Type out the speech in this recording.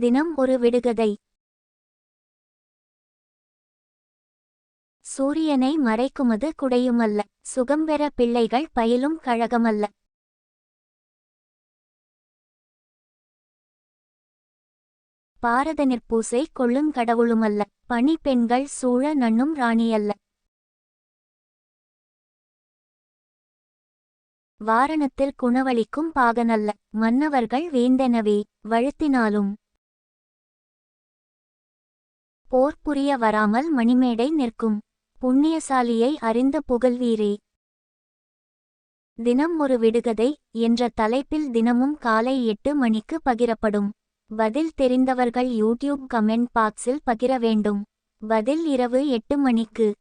தினம் ஒரு விடுகதை. சூரியனை மறைக்குமது குடையுமல்ல சுகம்பெற பிள்ளைகள் பயிலும் கழகமல்ல. பாரத நிற்பூசை கொள்ளும் கடவுளுமல்ல பணி பெண்கள் சூழ நண்ணும் ராணியல்ல. வாரணத்தில் குணவளிக்கும் பாகனல்ல மன்னவர்கள் வேந்தெனவே வழுத்தினாலும் போர் புரிய வராமல் மணிமேடை நிற்கும். புண்ணியசாலியை அறிந்த புகழ்வீரே. தினம் ஒரு விடுகதை என்ற தலைப்பில் தினமும் காலை எட்டு மணிக்கு பகிரப்படும். பதில் தெரிந்தவர்கள் யூடியூப் கமெண்ட் பாக்ஸில் பகிர வேண்டும். பதில் இரவு எட்டு மணிக்கு.